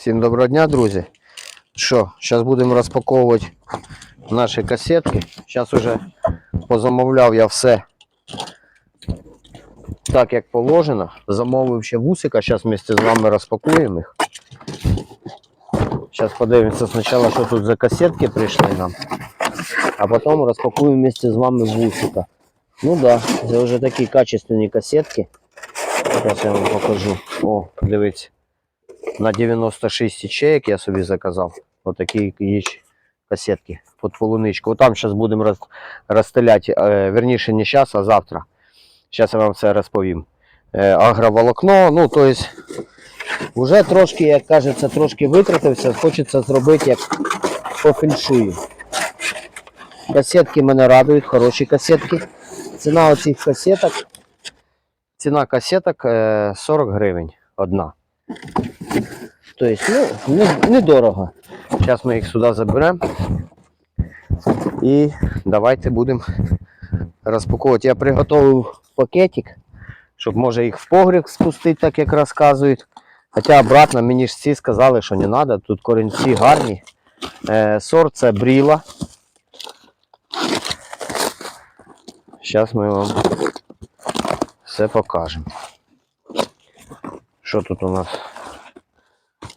Всім доброго дня, друзі. Що, зараз будемо розпаковувати наші касетки. Зараз уже позамовляв я все так, як положено. Замовив ще вусика, зараз вместе з вами розпакуємо їх. Зараз подивимося спочатку, що тут за касетки прийшли нам. А потім розпакуємо вместе з вами вусика. Ну да, це вже такі качественні касетки. Зараз я вам покажу. О, дивіться на 96 ячеек я собі заказав. Отакі є касетки під полуничку. Там зараз будемо роз, розстеляти, е, верніше не зараз, а завтра. Зараз я вам все розповім. Е, агроволокно, ну то вже трошки, як кажеться, трошки витратився, хочеться зробити як по феншую. Касетки мене радують, хороші касетки. Ціна оцих касеток. Ціна касеток е, 40 гривень одна. Тобто, ну, не, недорого. Зараз ми їх сюди заберемо. І давайте будемо розпаковувати. Я приготував пакетик, щоб може їх в погріб спустити, так як розказують. Хоча обратно мені ж всі сказали, що не треба, тут корінці гарні. Е, сорт це бріла. Зараз ми вам все покажемо. Що тут у нас?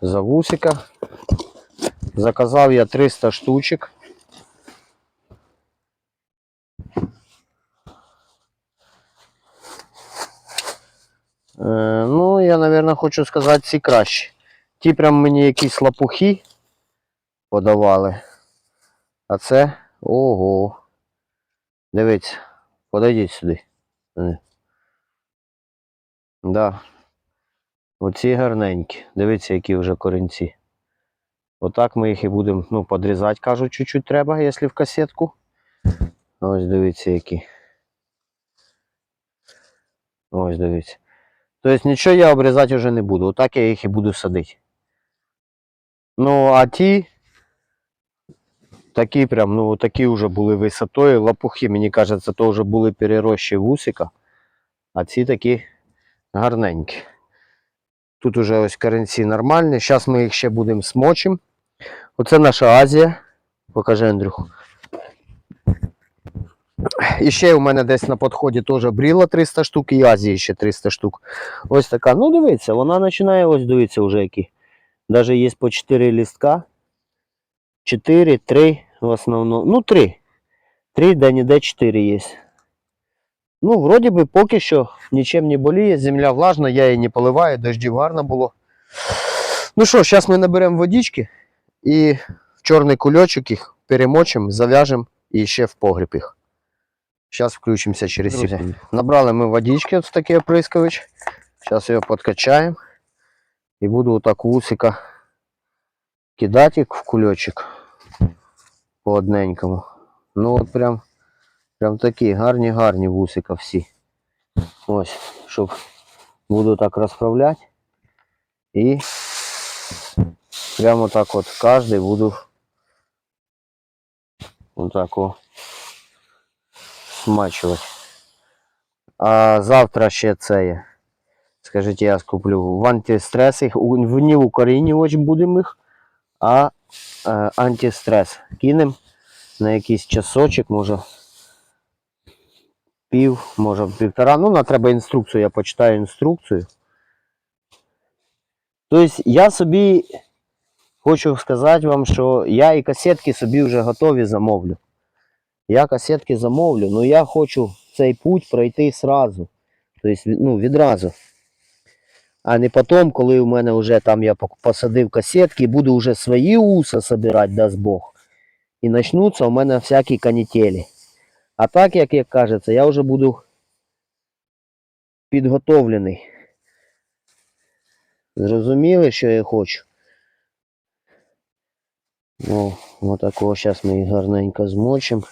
за вусика. Заказав я 300 штучок. Е, ну, я, наверное, хочу сказати, ці кращі. Ті прям мені якісь лапухи подавали. А це ого. Дивіться, подойдіть сюди. Е. Да, Оці гарненькі. Дивіться, які вже корінці. Отак ми їх і будемо ну, подрізати, кажуть, чуть-чуть треба, якщо в касетку. Ось дивіться, які. Ось дивіться. Тобто нічого я обрізати вже не буду. Отак я їх і буду садити. Ну, а ті. Такі прям, ну такі вже були висотою. Лопухи, мені кажеться, то вже були перерощі вусика. А ці такі гарненькі. Тут уже ось корінці нормальні. Зараз ми їх ще будемо смочим. Оце наша Азія. Покажи, Андрюху. І ще у мене десь на підході теж бріла 300 штук і Азії ще 300 штук. Ось така. Ну, дивіться, вона починає ось дивіться вже які. Даже є по 4 лістка. 4, 3 в основному. Ну, 3. 3, де ніде 4 є. Ну, вроді би, поки що нічим не боліє, земля влажна, я її не поливаю, дождів гарно було. Ну що, зараз ми наберемо водички і в чорний кульочок їх перемочимо, зав'яжемо і ще в погріб їх. Зараз включимося через секунду. Набрали ми водички, ось такий оприскувач. Зараз його подкачаємо. І буду отак вусика кидати в кульочок по одненькому. Ну от прям. Прям такі гарні, гарні вусика всі. Ось, щоб буду так розправляти. І прямо так от кожний буду отак о смачувати. А завтра ще це є. Скажіть, я скуплю в антистрес їх, не в укорінювач будемо їх, а е, антистрес. Кинемо на якийсь часочок, може пів, може півтора. Ну, нам треба інструкцію, я почитаю інструкцію. Тобто я собі хочу сказати вам, що я і касетки собі вже готові замовлю. Я касетки замовлю, але я хочу цей путь пройти сразу. Тобто, ну, відразу. А не потім, коли у мене вже там я посадив касетки, буду вже свої уса собирати, дасть Бог. І почнуться у мене всякі канітелі. А так, як як кажеться, я вже буду підготовлений. Зрозуміли, що я хочу? Ну, отакого зараз ми їх гарненько змочимо.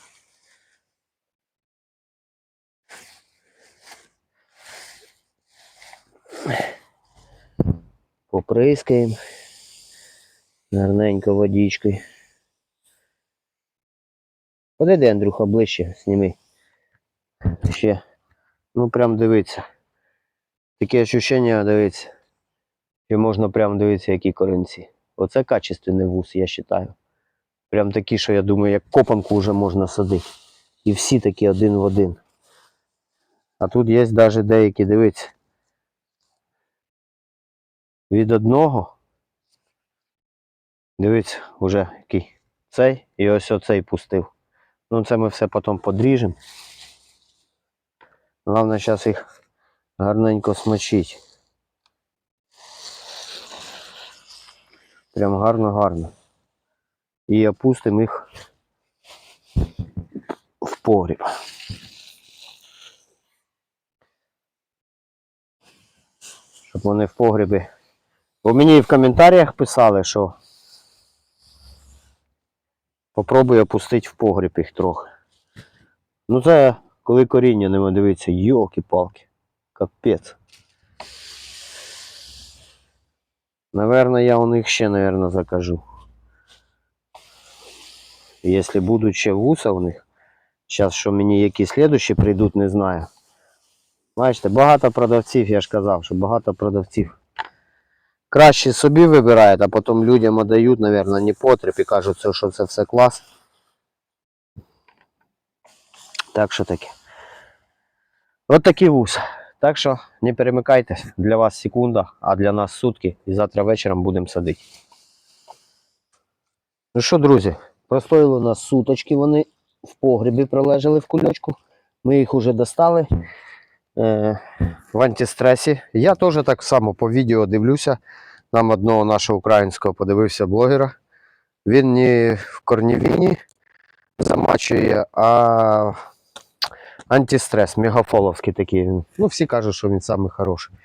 Поприскаємо гарненько водичкою. Подойди, Андрюха, ближче, сніми. Ще. Ну прям дивиться. Таке ощущення, дивиться. І можна прям дивитися, які корінці. Оце качественний вуз, я вважаю. Прям такі, що я думаю, як копанку вже можна садити. І всі такі один в один. А тут є навіть деякі, дивіться. Від одного. Дивіться, вже який цей і ось оцей пустив. Ну це ми все потім подріжемо. Головне зараз їх гарненько смочить. Прям гарно-гарно. І опустимо їх в погріб. Щоб вони в погрібі. Бо мені в коментарях писали, що попробуй опустити в погріб їх трохи. Ну це коли коріння нема дивиться, йолки-палки. Капець. Наверно, я у них ще, наверно, закажу. Якщо будуть ще вуса у них, зараз що мені які слідущі прийдуть, не знаю. Бачите, багато продавців, я ж казав, що багато продавців. Краще собі вибирають, а потім людям отдають, наверно, не потріб і кажуть, що- це все клас. Так що таке. От такий вуз. Так що не перемикайтесь, для вас секунда, а для нас сутки. І завтра вечором будемо садити. Ну що, друзі, простоїли у нас суточки, вони в погребі пролежали в кульочку. Ми їх уже достали в антистресі. Я теж так само по відео дивлюся. Нам одного нашого українського подивився блогера. Він не в корнівіні замачує, а антистрес, мегафоловський такий. Ну, всі кажуть, що він самий хороший.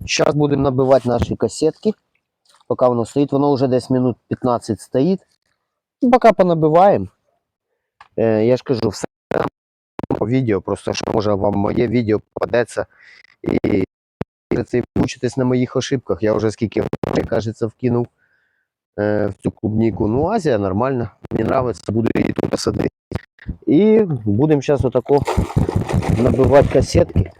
Зараз будемо набивати наші касетки. Поки воно стоїть, воно вже десь минут 15 стоїть. Поки понабиваємо. Е, я ж кажу, все відео, просто що може вам моє відео попадеться і це вчитись на моїх ошибках. Я вже скільки кажеться, вкинув е, в цю клубніку. Ну, Азія нормально. Мені подобається, буду її тут садити. І будемо зараз отако набивати касетки.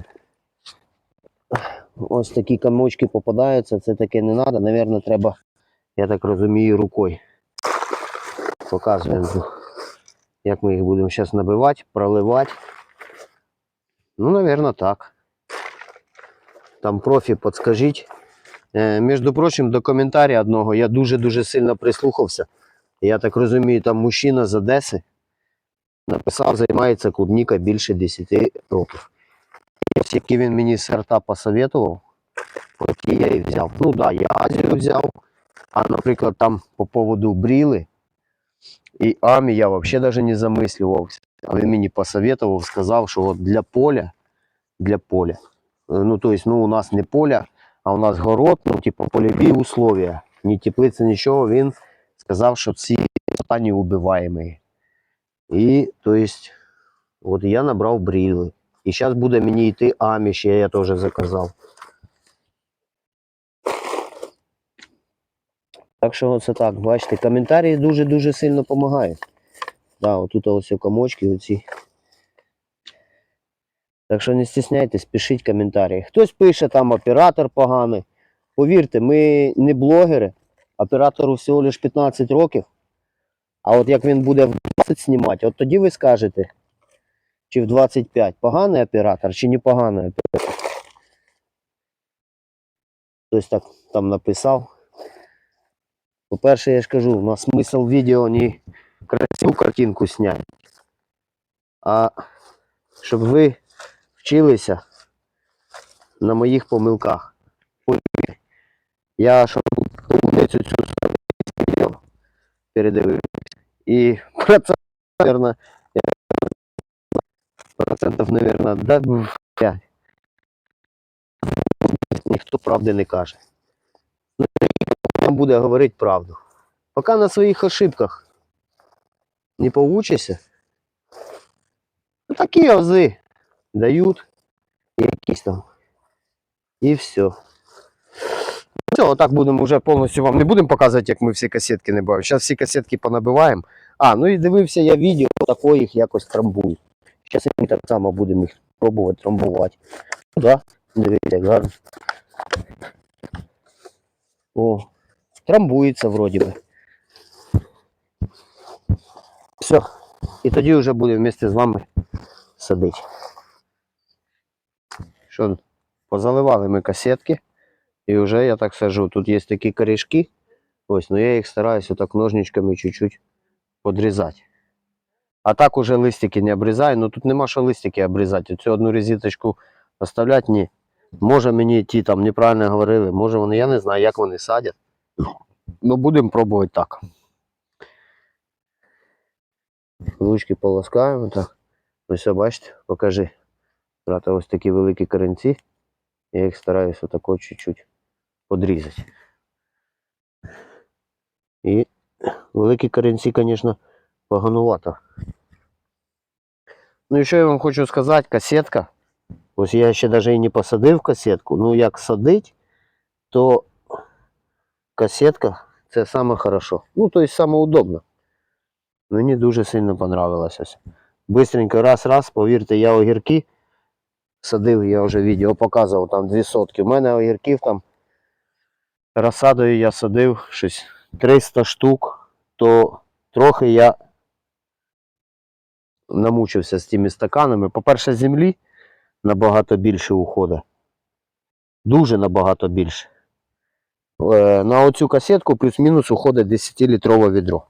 Ось такі комочки попадаються, це таке не треба. Навірно, треба, я так розумію, рукою. Показуємо, як ми їх будемо зараз набивати, проливати. Ну, навірно, так. Там профі, подскажіть. Е, між прочим, до коментаря одного я дуже-дуже сильно прислухався. Я так розумію, там мужчина з Одеси написав, займається клубніка більше 10 років. Ось які він мені сорта посоветував, які я і взяв. Ну так, да, я Азію взяв. А, наприклад, там по поводу бріли і Амі я взагалі навіть не замислювався. А він мені посоветував, сказав, що для поля, для поля. е, Ну, то есть, ну, у нас не поля, а у нас город, ну, типу, польові условия. Ні теплиці, нічого. Він сказав, що ці останні убиваємі. І, то есть, от я набрав бріли. І зараз буде мені йти Амі, ще я теж заказав. Так що оце так, бачите, коментарі дуже-дуже сильно допомагають. Да, отут ось комочки оці. Так що не стісняйтесь, пишіть коментарі. Хтось пише там оператор поганий. Повірте, ми не блогери, оператору всього лише 15 років. А от як він буде в 20 знімати, от тоді ви скажете, чи в 25 поганий оператор, чи не поганий оператор. Хтось так там написав. По-перше, я ж кажу, у нас смисл відео не красиву картинку зняти, а щоб ви вчилися на моїх помилках. Я щоб цю цю відео передивився. І процент, наверное, процентів, наверное, да, 5. Ніхто правди не каже. Ну, Нам буде говорити правду. Поки на своїх ошибках не поучишся, ну, такі ази дають якісь там. І все. Все, отак будемо вже повністю вам не будемо показувати, як ми всі касетки не бавимо. Зараз всі касетки понабиваємо. А, ну і дивився я відео, тако їх якось трамбую. Зараз ми так само будемо їх пробувати трамбувати. Да? Дивіться, як гарно. О, трамбується вроді би. Все. І тоді вже буде вместе з вами садити. Що, позаливали ми касетки. І вже я так сажу. Тут є такі корішки. Ось, ну я їх стараюся так ножничками чуть-чуть подрізати. А так уже листики не обрізаю. Ну тут нема що листики обрізати. Цю одну резиночку оставляти ні. Може мені ті там неправильно говорили, може вони, я не знаю, як вони садять. Ну будемо пробувати так. Ручки полоскаємо так. Ось бачите, покажи. Брата, ось такі великі корінці. Я їх стараюся отако чуть-чуть подрізати. І великі корінці, звісно, поганувато. Ну і що я вам хочу сказати, касетка. Ось я ще навіть і не посадив касетку. Ну як садить, то касетка це саме хорошо. Ну, то есть саме удобно. Мені дуже сильно понравилося. Бистренько раз-раз, повірте, я огірки садив, я вже відео показував там дві сотки. У мене огірків там розсадою я садив щось 300 штук, то трохи я намучився з тими стаканами. По-перше, землі набагато більше уходить. Дуже набагато більше. Е, На оцю касетку плюс-мінус уходить 10-літрове відро.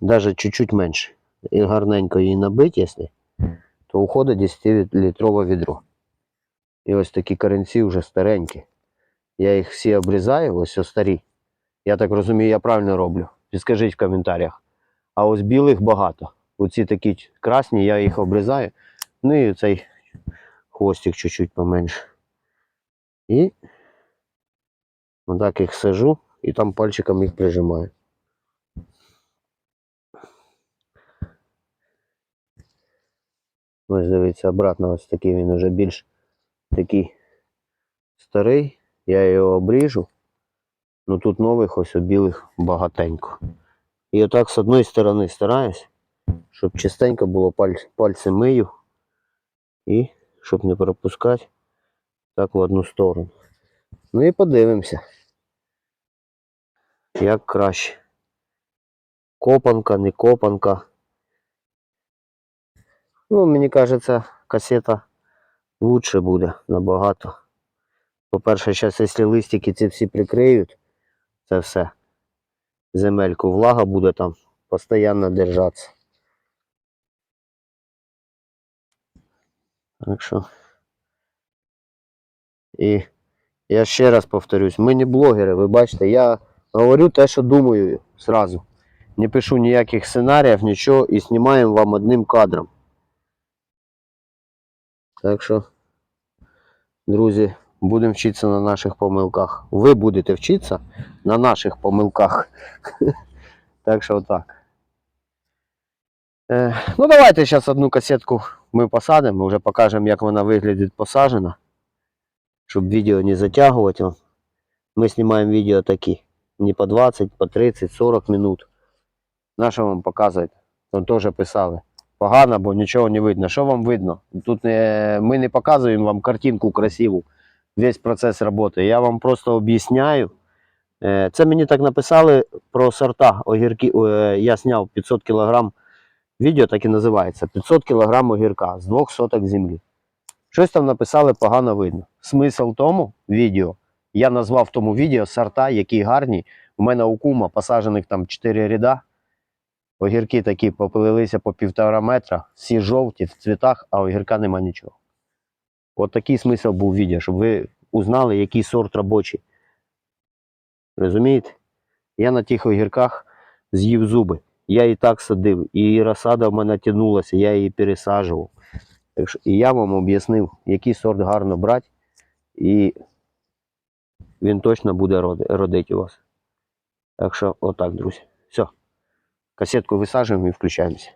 Даже чуть-чуть менше. І гарненько її набить, якщо, то уходить 10-літрове відро. І ось такі корінці вже старенькі. Я їх всі обрізаю, ось ось старі. Я так розумію, я правильно роблю. Підскажіть в коментарях. А ось білих багато. Оці такі красні, я їх обрізаю. Ну і цей хвостик чуть-чуть поменше. І отак їх сажу і там пальчиком їх прижимаю. Ось дивіться, обратно ось такий він уже більш такий старий. Я його обріжу. Ну тут нових ось у білих багатенько. І отак з одної сторони стараюсь, щоб чистенько було паль... пальці мию. І щоб не пропускати так в одну сторону. Ну і подивимося. Як краще. Копанка, не копанка. Ну, мені кажеться, касета лучше буде набагато. По-перше, зараз, якщо листики ці всі прикриють, це все. Земельку, влага буде там постійно держатися. Так що. І я ще раз повторюсь, ми не блогери, ви бачите, я говорю те, що думаю сразу. Не пишу ніяких сценаріїв, нічого і знімаємо вам одним кадром. Так що, друзі, будемо вчитися на наших помилках. Ви будете вчитися на наших помилках. Так що отак. Е, ну, давайте зараз одну касетку ми посадимо, вже покажемо, як вона виглядить посаджена. Щоб відео не затягувати. Ми знімаємо відео такі. Не по 20, по 30, 40 минут. На що вам показувати? Там теж писали. Погано, бо нічого не видно. Що вам видно? Тут не, ми не показуємо вам картинку красиву, весь процес роботи. Я вам просто об'ясняю. Е, Це мені так написали про сорта огірки. Е, Я зняв 500 кг. Відео так і називається 500 кг огірка з двох соток землі. Щось там написали погано видно. Смисл тому відео. Я назвав тому відео сорта, які гарні. У мене у кума посаджених там 4 ряда. Огірки такі попилилися по півтора метра, всі жовті в цвітах, а огірка нема нічого. От такий смисл був відео, щоб ви узнали, який сорт робочий. Розумієте? Я на тих огірках з'їв зуби. Я і так садив, і розсада в мене тягнулася, я її пересаджував. І я вам об'яснив, який сорт гарно брати, і він точно буде роди- родити у вас. Так що, отак, друзі. Все. Кассетку высаживаем и включаемся.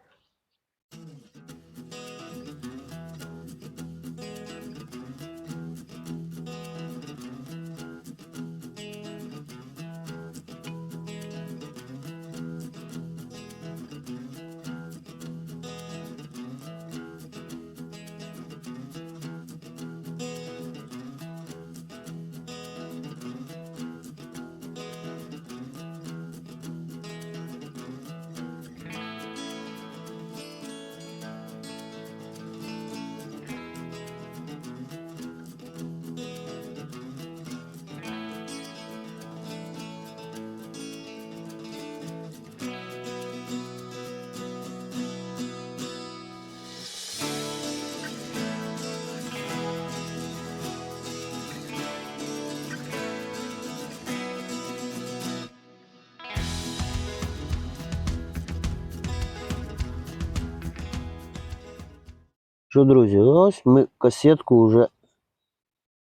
Що, друзі, ось ми касетку вже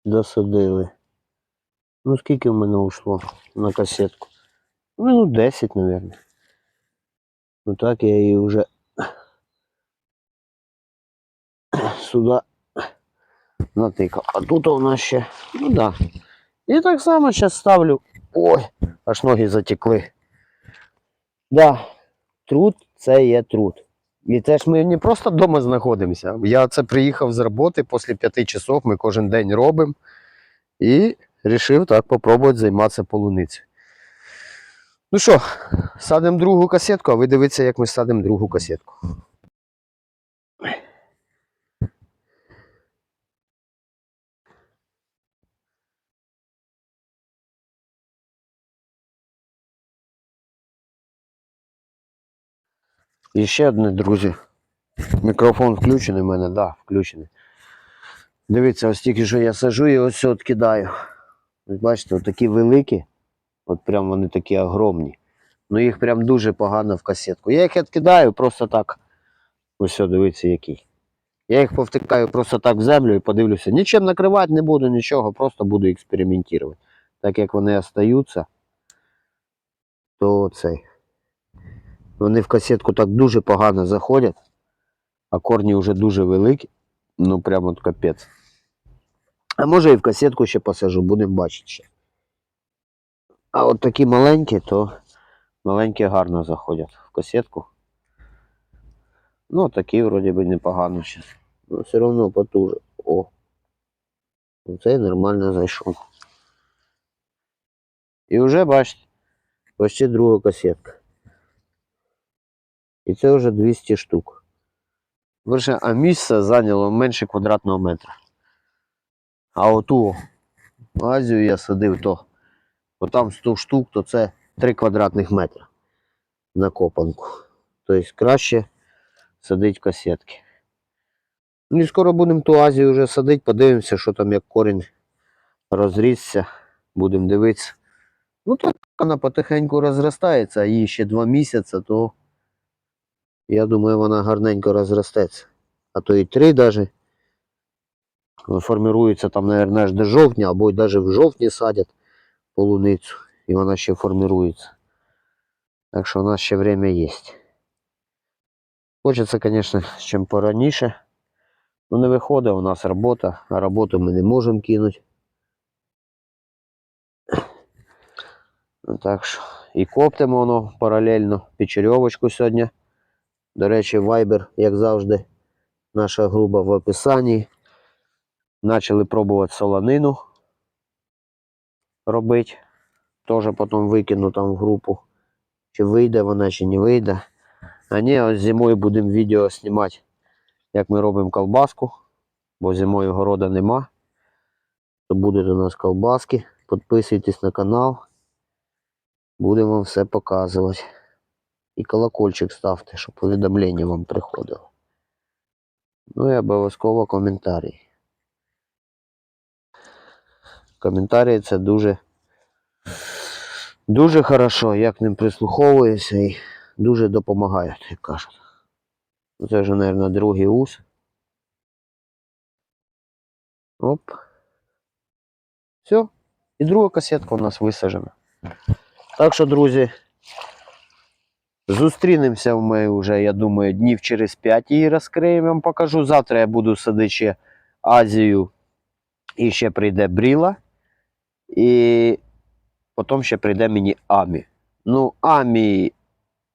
досадили. Ну, скільки в мене ушло на касетку? Минут 10, мабуть. Ну так я її вже сюди натикав. А тут у нас ще, ну да. І так само зараз ставлю. Ой, аж ноги затекли. Да, труд це є труд. І теж ми не просто вдома знаходимося. Я це приїхав з роботи після п'яти часов, ми кожен день робимо. І вирішив так попробувати займатися полуницею. Ну що, садимо другу касетку, а ви дивіться, як ми садимо другу касетку. І ще одне, друзі. Мікрофон включений в мене, так, да, включений. Дивіться, ось тільки що я сажу і ось все відкидаю. Ось бачите, от такі великі, от прям вони такі огромні. Ну їх прям дуже погано в касетку. Я їх відкидаю просто так. Ось дивіться, який. Я їх повтикаю просто так в землю і подивлюся. Нічим накривати не буду, нічого, просто буду експериментувати. Так як вони остаються, то цей. Вони в касетку так дуже погано заходять, а корні вже дуже великі. Ну прямо от капець. А може і в касетку ще посажу, будемо бачити ще. А от такі маленькі, то маленькі гарно заходять в касетку. Ну, такі вроді би непогано ще. Ну, все одно потуже. О. Оцей нормально зайшов. І вже бачите, почти друга касетка. І це вже 200 штук. Верше, а місце зайняло менше квадратного метра. А оту Азію я садив, то там 100 штук, то це 3 квадратних метра на копанку. Тобто краще садити касетки. Ну і скоро будемо ту Азію вже садити, подивимося, що там як корінь розрісся. Будемо дивитися. Ну так вона потихеньку розростається, їй ще 2 місяці, то я думаю, вона гарненько розростеться. А то і 3 навіть. Формирується там, мабуть, аж до жовтня, або навіть в жовтні садять полуницю. І вона ще формирується. Так що у нас ще время є. Хочеться, звісно, чим пораніше. Ну не виходить, у нас робота, а роботу ми не можемо кинути. Ну, так що і коптимо воно паралельно. Печерьовочку сьогодні. До речі, Viber, як завжди, наша група в описанні. Почали пробувати солонину робити. Теж потім викину там в групу. Чи вийде вона, чи не вийде. А ні, ось зимою будемо відео знімати, як ми робимо колбаску. Бо зимою города нема. То будуть у нас колбаски. Підписуйтесь на канал. Будемо вам все показувати. І колокольчик ставте, щоб повідомлення вам приходило. Ну і обов'язково коментарі. Коментарі це дуже дуже хорошо, я к ним прислуховуюся і дуже допомагають, як кажуть. Ну, Це вже, мабуть, другий ус. Оп. Все. І друга касетка у нас висаджена. Так що, друзі, зустрінемося ми вже, я думаю, днів через 5 її розкриємо, вам покажу. Завтра я буду садити ще Азію і ще прийде Бріла. І потім ще прийде мені Амі. Ну, Амі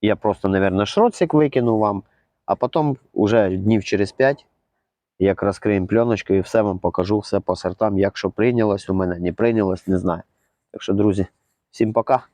я просто, мабуть, шроцик викину вам, а потім уже днів через 5, як розкриємо пленочку і все вам покажу, все по сортам, як що прийнялось у мене, не прийнялось, не знаю. Так що, друзі, всім пока.